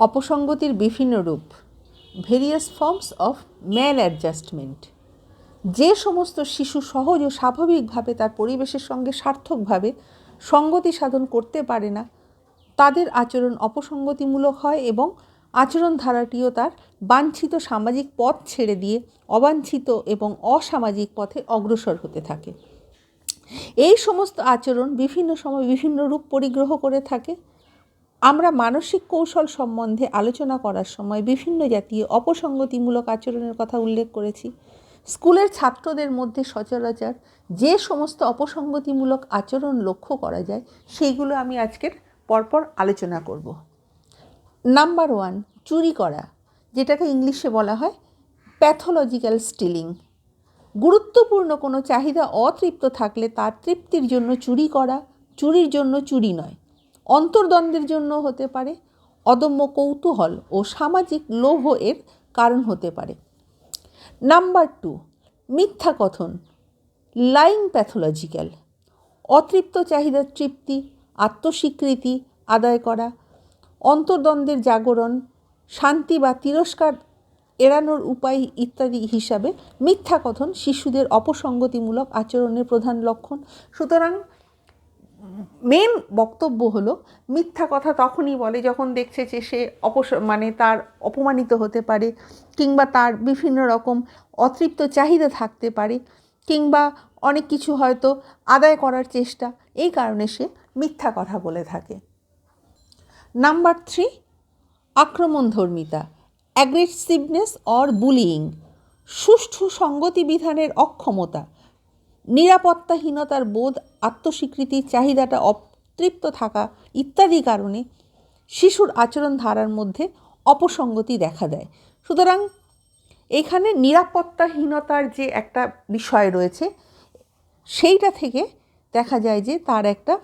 অপসঙ্গতির বিভিন্ন রূপ various forms of maladjustment যে সমস্ত শিশু সহজ ও স্বাভাবিকভাবে তার পরিবেশের সঙ্গে সার্থকভাবে সঙ্গতি সাধন করতে পারে না, তাদের আচরণ অপসঙ্গতিমূলক হয় এবং আচরণ ধারাটিও তার বাঞ্ছিত সামাজিক পথ ছেড়ে দিয়ে অবাঞ্ছিত এবং অসামাজিক পথে অগ্রসর হতে থাকে। এই সমস্ত আচরণ বিভিন্ন সময় বিভিন্ন রূপ পরিগ্রহ করে থাকে। আমরা মানসিক কৌশল সম্বন্ধে আলোচনা করার সময় বিভিন্ন জাতীয় অপসঙ্গতিমূলক আচরণের কথা উল্লেখ করেছি। স্কুলের ছাত্রদের মধ্যে সচরাচর যে সমস্ত অপসঙ্গতিমূলক আচরণ লক্ষ্য করা যায়, সেইগুলো আমি আজকের পরপর আলোচনা করব। নাম্বার ওয়ান, চুরি করা, যেটাকে ইংলিশে বলা হয় প্যাথোলজিক্যাল স্টিলিং। গুরুত্বপূর্ণ কোনো চাহিদা অতৃপ্ত থাকলে তার তৃপ্তির জন্য চুরি করা, চুরির জন্য চুরি নয়। অন্তর্দ্বন্দ্বের জন্য হতে পারে, অদম্য কৌতূহল ও সামাজিক লোভ এর কারণ হতে পারে। নাম্বার টু, মিথ্যা কথন, লাইং প্যাথোলজিক্যাল, অতৃপ্ত চাহিদার তৃপ্তি, আত্মস্বীকৃতি আদায় করা, অন্তর্দ্বন্দ্বের জাগরণ, শান্তি বা তিরস্কার এড়ানোর উপায় ইত্যাদি হিসাবে মিথ্যা কথন শিশুদের অপসঙ্গতিমূলক আচরণের প্রধান লক্ষণ। সুতরাং মেন বক্তব্য হলো, মিথ্যা কথা তখনই বলে যখন দেখছে যে সে অপস মানে তার অপমানিত হতে পারে কিংবা তার বিভিন্ন রকম অতৃপ্ত চাহিদা থাকতে পারে কিংবা অনেক কিছু হয়তো আদায় করার চেষ্টা, এই কারণে সে মিথ্যা কথা বলে থাকে। নাম্বার থ্রি আক্রমণধর্মিতা অ্যাগ্রেসিভনেস অর বুলিং সুষ্ঠু সঙ্গতি বিধানের অক্ষমতা নিরাপত্তাহীনতার বোধ আত্মস্বীকৃতির চাহিদাটা অতৃপ্ত থাকা ইত্যাদি কারণে শিশুর আচরণ ধারার মধ্যে অপসঙ্গতি দেখা দেয়। সুতরাং এখানে নিরাপত্তাহীনতার যে একটা বিষয় রয়েছে, সেইটা থেকে দেখা যায় যে তার একটা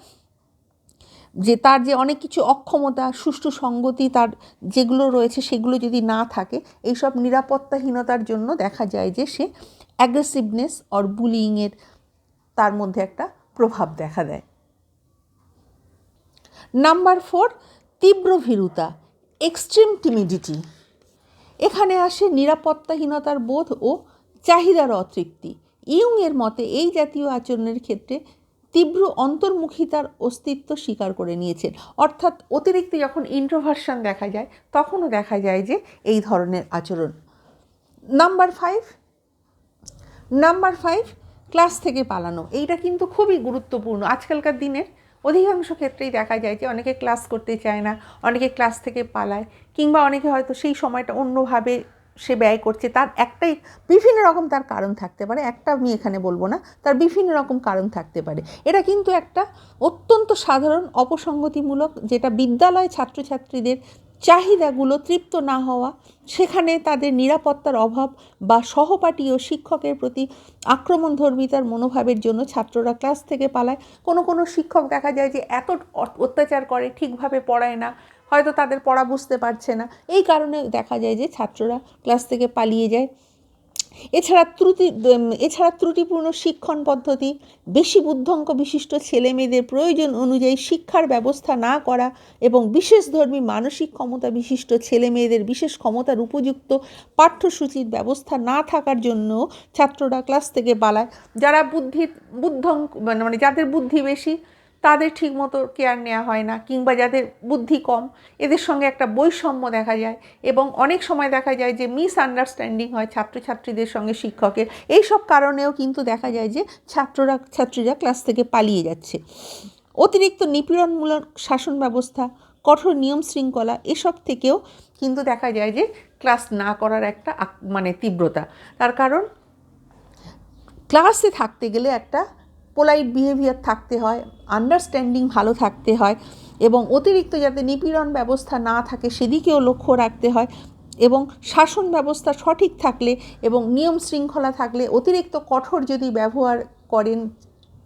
যে তার যে অনেক কিছু অক্ষমতা, সুষ্ঠু সঙ্গতি, তার যেগুলো রয়েছে সেগুলো যদি না থাকে, এইসব নিরাপত্তাহীনতার জন্য দেখা যায় যে সে অ্যাগ্রেসিভনেস অর বুলিংয়ের তার মধ্যে একটা প্রভাব দেখা দেয়। নাম্বার ফোর, তীব্র ভীরুতা এক্সট্রিম টিমিডিটি এখানে আসে নিরাপত্তাহীনতার বোধ ও চাহিদার অতৃপ্তি। ইউংয়ের মতে এই জাতীয় আচরণের ক্ষেত্রে তীব্র অন্তর্মুখিতার অস্তিত্ব স্বীকার করে নিয়েছেন। অর্থাৎ অতিরিক্ত যখন ইন্ট্রোভার্সন দেখা যায়, তখনও দেখা যায় যে এই ধরনের আচরণ। Number five number five class থেকে পালানো, এইটা কিন্তু খুবই গুরুত্বপূর্ণ। আজকালকার দিনের অধিকাংশ ক্ষেত্রেই দেখা যায় যে অনেকে ক্লাস করতে চায় না, অনেকে ক্লাস থেকে পালায়, কিংবা অনেকে হয়তো সেই সময়টা অন্যভাবে সে ব্যয় করছে। তার একটাই, বিভিন্ন রকম তার কারণ থাকতে পারে, একটা আমি এখানে বলব না, তার বিভিন্ন রকম কারণ থাকতে পারে। এটা কিন্তু একটা অত্যন্ত সাধারণ, অপসঙ্গতিমূলক, যেটা বিদ্যালয় ছাত্রছাত্রীদের চাহিদাগুলো তৃপ্ত না হওয়া, সেখানে তাদের নিরাপত্তার অভাব বা সহপাঠী ও শিক্ষকের প্রতি আক্রমণধর্মিতার মনোভাবের জন্য ছাত্ররা ক্লাস থেকে পালায়। কোনো কোনো শিক্ষক দেখা যায় যে এত অত্যাচার করে, ঠিকভাবে পড়ায় না, হয়তো তাদের পড়া বুঝতে পারছে না। এই কারণে দেখা যায় যে ছাত্ররা ক্লাস থেকে পালিয়ে যায়। এছাড়া ত্রুটি এছাড়া ত্রুটিপূর্ণ শিক্ষণ পদ্ধতি, বেশি বুদ্ধঙ্ক বিশিষ্ট ছেলে মেয়েদের প্রয়োজন অনুযায়ী শিক্ষার ব্যবস্থা না করা এবং বিশেষধর্মী মানসিক ক্ষমতা বিশিষ্ট ছেলে মেয়েদের বিশেষ ক্ষমতার উপযুক্ত পাঠ্যসূচির ব্যবস্থা না থাকার জন্য ছাত্ররা ক্লাস থেকে পালায়। যারা বুদ্ধি, বুদ্ধঙ্ক মানে যাদের বুদ্ধি বেশি তাদের ঠিকমতো কেয়ার নেওয়া হয় না কিংবা যাদের বুদ্ধি কম, এদের সঙ্গে একটা বৈষম্য দেখা যায় এবং অনেক সময় দেখা যায় যে মিস আন্ডারস্ট্যান্ডিং হয় ছাত্রছাত্রীদের সঙ্গে শিক্ষকের। এই সব কারণেও কিন্তু দেখা যায় যে ছাত্ররা, ছাত্রীরা ক্লাস থেকে পালিয়ে যাচ্ছে। অতিরিক্ত নিপীড়নমূলক শাসন ব্যবস্থা, কঠোর নিয়ম শৃঙ্খলা, এসব থেকেও কিন্তু দেখা যায় যে ক্লাস না করার একটা মানে তীব্রতা। তার কারণ ক্লাসে থাকতে গেলে একটা পোলাইট বিহেভিয়ার থাকতে হয় আন্ডারস্ট্যান্ডিং ভালো থাকতে হয় এবং অতিরিক্ত যাতে নিপীড়ন ব্যবস্থা না থাকে সেদিকেও লক্ষ্য রাখতে হয় এবং শাসন ব্যবস্থা সঠিক থাকলে এবং নিয়ম শৃঙ্খলা থাকলে অতিরিক্ত কঠোর যদি ব্যবহার করেন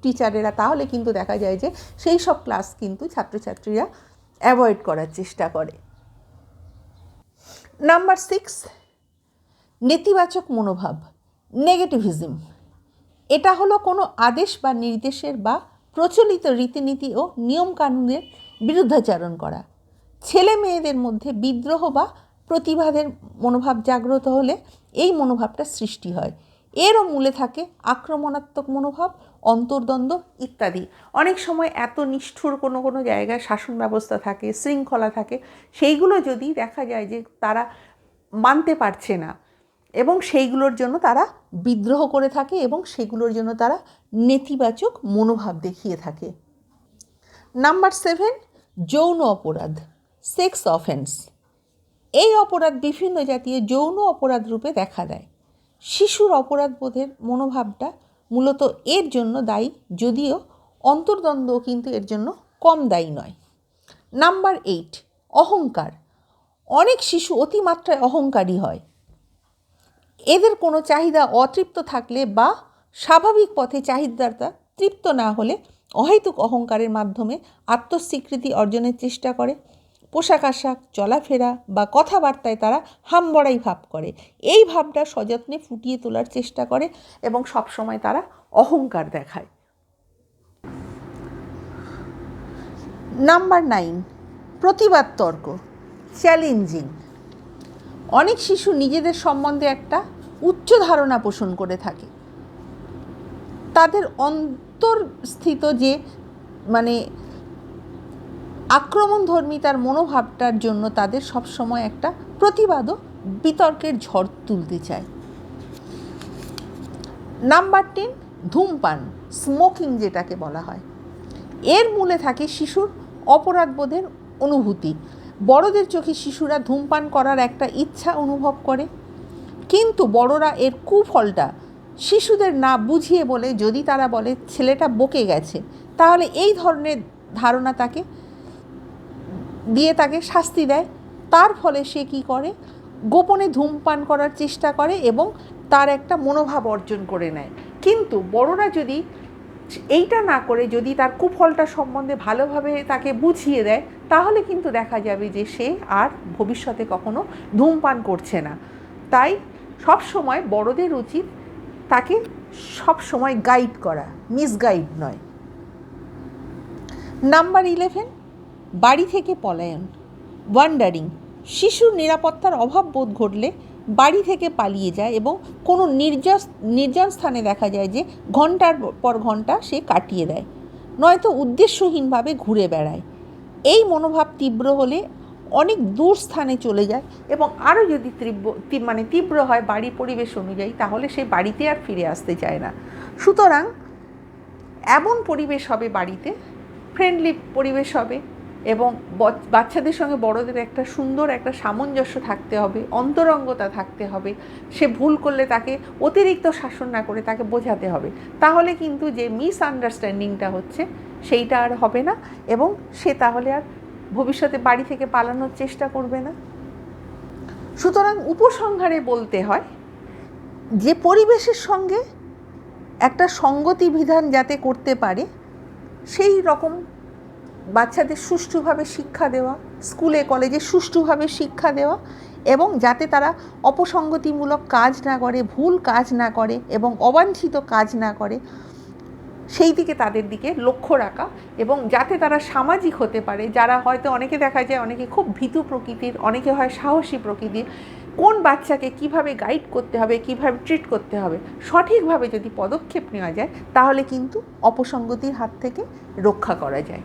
টিচারেরা, তাহলে কিন্তু দেখা যায় যে সেই সব ক্লাস কিন্তু ছাত্রছাত্রীরা অ্যাভয়েড করার চেষ্টা করে। নাম্বার সিক্স নেতিবাচক মনোভাব নেগেটিভিজম এটা হলো কোনো আদেশ বা নির্দেশের বা প্রচলিত রীতিনীতি ও নিয়মকানুনের বিরুদ্ধাচারণ করা। ছেলে মেয়েদের মধ্যে বিদ্রোহ বা প্রতিবাদের মনোভাব জাগ্রত হলে এই মনোভাবটা সৃষ্টি হয়। এরও মূলে থাকে আক্রমণাত্মক মনোভাব, অন্তর্দ্বন্দ্ব ইত্যাদি। অনেক সময় এত নিষ্ঠুর কোনো কোনো জায়গায় শাসন ব্যবস্থা থাকে, শৃঙ্খলা থাকে, সেইগুলো যদি দেখা যায় যে তারা মানতে পারছে না এবং সেইগুলোর জন্য তারা বিদ্রোহ করে থাকে এবং সেগুলোর জন্য তারা নেতিবাচক মনোভাব দেখিয়ে থাকে। নাম্বার সেভেন যৌন অপরাধ সেক্স অফেন্স এই অপরাধ বিভিন্ন জাতীয় যৌন অপরাধ রূপে দেখা দেয়। শিশুর অপরাধবোধের মনোভাবটা মূলত এর জন্য দায়ী, যদিও অন্তর্দ্বন্দ্ব কিন্তু এর জন্য কম দায়ী নয়। নাম্বার এইট অহংকার। অনেক শিশু অতিমাত্রায় অহংকারী হয়। এদের কোনো চাহিদা অতৃপ্ত থাকলে বা স্বাভাবিক পথে চাহিদাটা তৃপ্ত না হলে অহেতুক অহংকারের মাধ্যমে আত্মস্বীকৃতি অর্জনের চেষ্টা করে। পোশাক আশাক, চলাফেরা বা কথাবার্তায় তারা হামবড়াই ভাব করে। এই ভাবটা সযত্নে ফুটিয়ে তোলার চেষ্টা করে এবং সবসময় তারা অহংকার দেখায়। নাম্বার নাইন, প্রতিবাদ তর্ক, চ্যালেঞ্জিং। অনেক শিশু নিজেদের সম্বন্ধে একটা উচ্চ ধারণা পোষণ করে থাকে। তাদের অন্তর্স্থিত যে মানে আক্রমণধর্মিতার মনোভাবটার জন্য তাদের সবসময় একটা প্রতিবাদও বিতর্কের ঝড় তুলতে চায়। নাম্বার টেন, ধূমপান, স্মোকিং যেটাকে বলা হয়। এর মূলে থাকে শিশুর অপরাধবোধের অনুভূতি। বড়দের চোখে শিশুরা ধূমপান করার একটা ইচ্ছা অনুভব করে। কিন্তু বড়রা এর কুফলটা শিশুদের না বুঝিয়ে বলে যদি তারা বলে, ছেলেটা বকে গেছে, তাহলে এই ধরনের ধারণা তাকে দিয়ে তাকে শাস্তি দেয়। তার ফলে সে কি করে? গোপনে ধূমপান করার চেষ্টা করে এবং তার একটা মনোভাব অর্জন করে নেয়। কিন্তু বড়রা যদি এইটা না করে যদি তার কুফলটা সম্বন্ধে ভালোভাবে তাকে বুঝিয়ে দেয়, তাহলে কিন্তু দেখা যাবে যে সে আর ভবিষ্যতে কখনো ধূমপান করছে না। তাই সব সময় বড়দের উচিত তাকে সব সময় গাইড করা মিসগাইড নয়। নাম্বার ইলেভেন বাড়ি থেকে পলায়ন। ওয়ান্ডারিং শিশুর নিরাপত্তার অভাব বোধ ঘটলে বাড়ি থেকে পালিয়ে যায় এবং কোনো নির্জন নির্জন স্থানে দেখা যায় যে ঘণ্টার পর ঘণ্টা সে কাটিয়ে দেয়। নয়তো উদ্দেশ্যহীনভাবে ঘুরে বেড়ায়। এই মনোভাব তীব্র হলে অনেক দূর স্থানে চলে যায় এবং আরও যদি তীব্র মানে তীব্র হয় বাড়ি পরিবেশ অনুযায়ী, তাহলে সে বাড়িতে আর ফিরে আসতে চায় না। সুতরাং এমন পরিবেশ হবে বাড়িতে ফ্রেন্ডলি পরিবেশ হবে। এবং বাচ্চাদের সঙ্গে বড়দের একটা সুন্দর একটা সামঞ্জস্য থাকতে হবে, অন্তরঙ্গতা থাকতে হবে। সে ভুল করলে তাকে অতিরিক্ত শাসন না করে তাকে বোঝাতে হবে। তাহলে কিন্তু যে মিস আন্ডারস্ট্যান্ডিংটা হচ্ছে, সেইটা আর হবে না এবং সে তাহলে আর ভবিষ্যতে বাড়ি থেকে পালানোর চেষ্টা করবে না। সুতরাং উপসংহারে বলতে হয়, যে পরিবেশের সঙ্গে একটা সঙ্গতি বিধান যাতে করতে পারে, সেই রকম বাচ্চাদের সুষ্ঠুভাবে শিক্ষা দেওয়া, স্কুলে, কলেজে সুষ্ঠুভাবে শিক্ষা দেওয়া এবং যাতে তারা অপসঙ্গতিমূলক কাজ না করে, ভুল কাজ না করে এবং অবাঞ্ছিত কাজ না করে, সেই দিকে তাদের দিকে লক্ষ্য রাখা এবং যাতে তারা সামাজিক হতে পারে, যারা হয়তো অনেকে দেখা যায় অনেকে খুব ভীতু প্রকৃতির, অনেকে হয় সাহসী প্রকৃতির, কোন বাচ্চাকে কীভাবে গাইড করতে হবে, কীভাবে ট্রিট করতে হবে, সঠিকভাবে যদি পদক্ষেপ নেওয়া যায়, তাহলে কিন্তু অপসঙ্গতির হাত থেকে রক্ষা করা যায়।